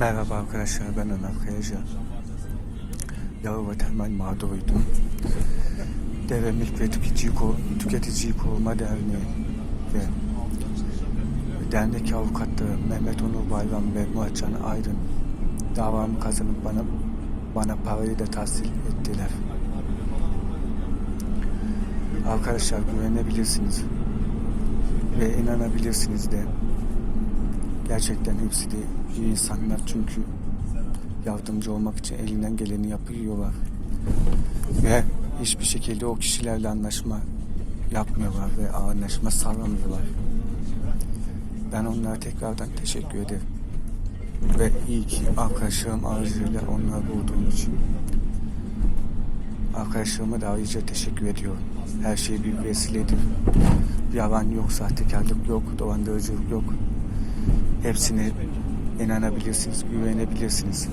Merhaba arkadaşlar ben Ömer Kayaca. Yağı ve Temel mağduruydum. Deve Milk ve Tüketici, Tüketici Koruma Derneği ve dernek avukatları Mehmet Onur Bayram ve Muhatcan Aydın davamı kazanıp bana bana parayı da tahsil ettiler. Arkadaşlar güvenebilirsiniz ve inanabilirsiniz de gerçekten hepsi de iyi insanlar çünkü yardımcı olmak için elinden geleni yapıyorlar ve hiçbir şekilde o kişilerle anlaşma yapmıyorlar ve anlaşma sağlamıyorlar. Ben onlara tekrardan teşekkür ederim. Ve iyi ki arkadaşlarım aracılığıyla onları bulduğum için. Arkadaşlarıma da ayrıca teşekkür ediyorum. Her şey bir vesiledir. Yalan yok, sahtekarlık yok, dolandırıcılık yok. Hepsine inanabilirsiniz, güvenebilirsiniz.